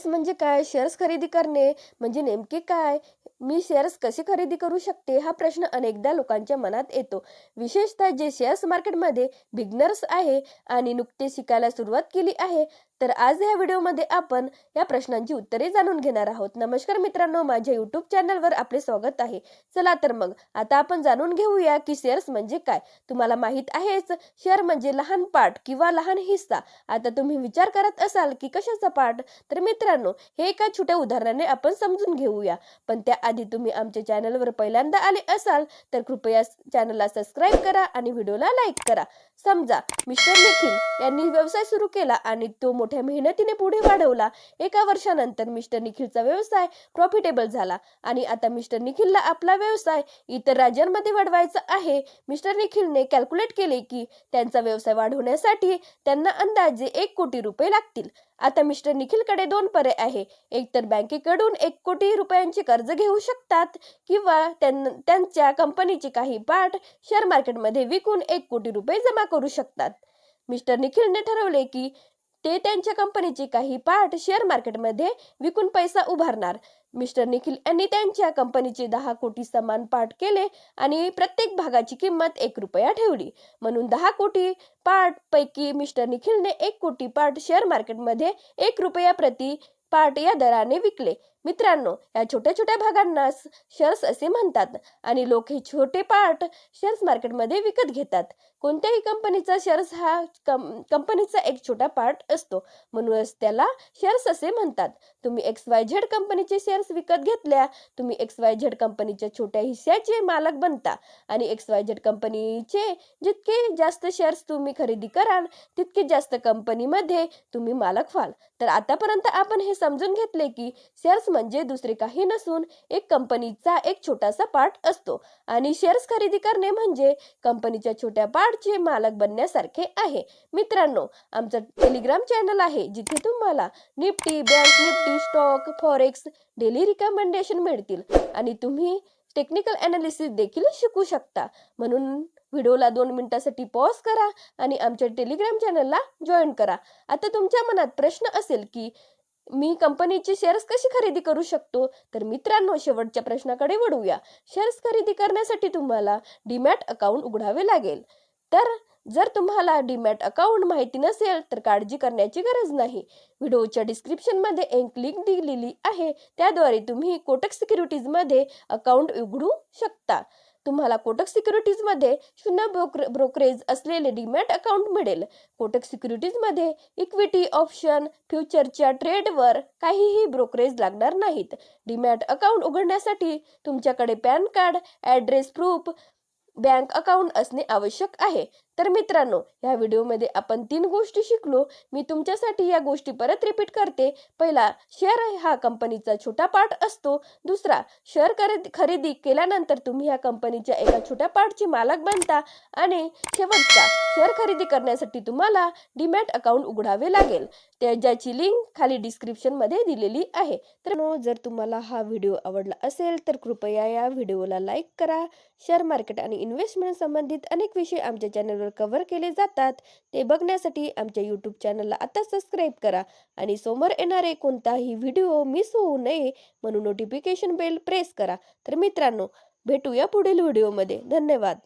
Shares म्हणजे काय? Shares खरेदी करणे म्हणजे नेमके काय? मी शेअर्स कसे खरेदी करू शकते? हा प्रश्न अनेकदा लोकांच्या मनात येतो. विशेषतः जे शेअर्स मार्केटमध्ये बिगनर्स आहे आणि नुकते शिकायला सुरुवात केली आहे तर आज या व्हिडिओमध्ये आपण या प्रश्नांची उत्तरे जाणून घेणार आहोत. नमस्कार मित्रांनो माझ्या युट्यूब चॅनलवर आपले स्वागत आहे. चला तर मग आता आपण जाणून घेऊया की शेअर्स म्हणजे काय. तुम्हाला माहीत आहेच शेअर म्हणजे लहान पार्ट किंवा लहान हिस्सा. आता तुम्ही विचार करत असाल की कशाचा पार्ट तर मित्रांनो हे एका छोट्या उदाहरणाने आपण समजून घेऊया. पण त्याआधी तुम्ही आमच्या चॅनलवर पहिल्यांदा आले असाल तर कृपया चॅनलला सबस्क्राईब करा आणि व्हिडिओला लाईक करा. समजा मिस्टर निखिल यांनी व्यवसाय सुरू केला आणि तो मोठ्या मेहनतीने पुढे वाढवला. एका वर्षानंतर मिस्टर निखिलचा व्यवसाय प्रॉफिटेबल झाला. आणि आता मिस्टर निखिलला आपला व्यवसाय इतर राज्यांमध्ये वाढवायचा आहे. मिस्टर निखिलने कॅल्क्युलेट केले की त्यांचा व्यवसाय वाढवण्यासाठी त्यांना अंदाजे एक कोटी रुपये लागतील. आता मिस्टर निखिलकडे दोन पर्याय आहे. एकतर बँकेकडून एक कोटी रुपयांचे कर्ज घेऊ शकतात किंवा त्यांच्या कंपनीचे काही पार्ट शेअर मार्केटमध्ये विकून एक कोटी रुपये जमा करू शकतात. मिस्टर निखिलने ठरवले की ते त्यांच्या कंपनीचे काही पार्ट शेअर मार्केटमध्ये विकून पैसा उभारणार. मिस्टर निखिल यांनी त्यांच्या कंपनीचे दहा कोटी समान पार्ट केले आणि प्रत्येक भागाची किंमत एक रुपया ठेवली. म्हणून दहा कोटी पार्ट पैकी मिस्टर निखिलने एक कोटी पार्ट शेअर मार्केटमध्ये एक रुपया प्रति पार्ट या दराने विकले. मित्रांनो या छोट्या छोट्या भागांना शेअर्स असे म्हणतात आणि लोक हे छोटे पार्ट शेअर्स मार्केटमध्ये विकत घेतात. कोणत्याही कंपनीचा शेअर्स हा कं कंपनीचा एक छोटा पार्ट असतो. म्हणूनच त्याला शेअर्स असे म्हणतात. तुम्ही एक्स वाय झेड कंपनीचे शेअर्स विकत घेतल्या तुम्ही एक्स वाय झेड कंपनीच्या छोट्या हिस्स्याचे मालक बनता आणि एक्स वाय झेड कंपनीचे जितके जास्त शेअर्स तुम्ही खरेदी कराल तितके जास्त कंपनीमध्ये तुम्ही मालक व्हाल. तर आतापर्यंत आपण हे समजून घेतले की शेअर्स म्हणजे दुसरे काही नसून एक कंपनीचा एक छोटासा पार्ट असतो. आणि शेअर्स खरेदी करणे म्हणजे कंपनीच्या छोट्या पार्टचे मालक बनण्यासारखे आहे. मित्रांनो आमचा टेलिग्राम चॅनल आहे जिथे तुम्हाला Nifty bank Nifty stock forex daily recommendation मिळतील. आणि तुम्ही टेक्निकल अनालिसिस देखील शिकू शकता. म्हणून व्हिडिओला दोन मिनिटासाठी पॉज करा आणि आमच्या टेलिग्राम चॅनलला जॉईन करा. आता तुमच्या मनात प्रश्न असेल की मी कंपनीचे शेअर्स कशी खरेदी करू शकतो? तर मित्रांनो शेवटच्या प्रश्नाकडे वळूया. शेअर्स खरेदी करण्यासाठी तुम्हाला डीमॅट अकाउंट उघडावे लागेल. तर जर तुम्हाला डीमॅट अकाउंट माहिती नसेल तर काळजी करण्याची गरज नाही. व्हिडिओच्या डिस्क्रिप्शनमध्ये एक लिंक दिलेली आहे. त्याद्वारे तुम्ही कोटक सिक्युरिटीजमध्ये अकाउंट उघडू शकता. तुम्हाला कोटक सिक्युरिटीजमध्ये शून्य ब्रोकर ब्रोकरेज असलेले डीमॅट अकाउंट मिळेल. कोटक सिक्युरिटीजमध्ये इक्विटी ऑप्शन फ्युचरच्या ट्रेडवर काहीही ब्रोकरेज लागणार नाहीत. डीमॅट अकाउंट उघडण्यासाठी तुमच्याकडे PAN card address proof bank account असणे आवश्यक आहे. तर मित्रांनो ह्या व्हिडिओमध्ये आपण तीन गोष्टी शिकलो. मी तुमच्यासाठी या गोष्टी परत रिपीट करते. पहिला शेअर हा कंपनीचा छोटा पार्ट असतो. दुसरा शेअर खरेदी खरेदी केल्यानंतर तुम्ही ह्या कंपनीच्या एका छोट्या पार्टची मालक बनता. आणि शेवटचा शेअर खरेदी करण्यासाठी तुम्हाला डीमॅट अकाउंट उघडावे लागेल. त्या ज्याची लिंक खाली डिस्क्रिप्शनमध्ये दिलेली आहे. तर नो, जर तुम्हाला हा व्हिडिओ आवडला असेल तर कृपया या व्हिडिओला लाईक करा. शेअर मार्केट आणि इन्व्हेस्टमेंट संबंधित अनेक विषय आमच्या चॅनलवर कव्हर केले जातात ते बघण्यासाठी आमच्या यूट्यूब चॅनलला आता सबस्क्राईब करा आणि समोर येणारे कोणताही व्हिडिओ मिस होऊ नये म्हणून नोटिफिकेशन बेल प्रेस करा. तर मित्रांनो भेटूया पुढील व्हिडिओमध्ये धन्यवाद.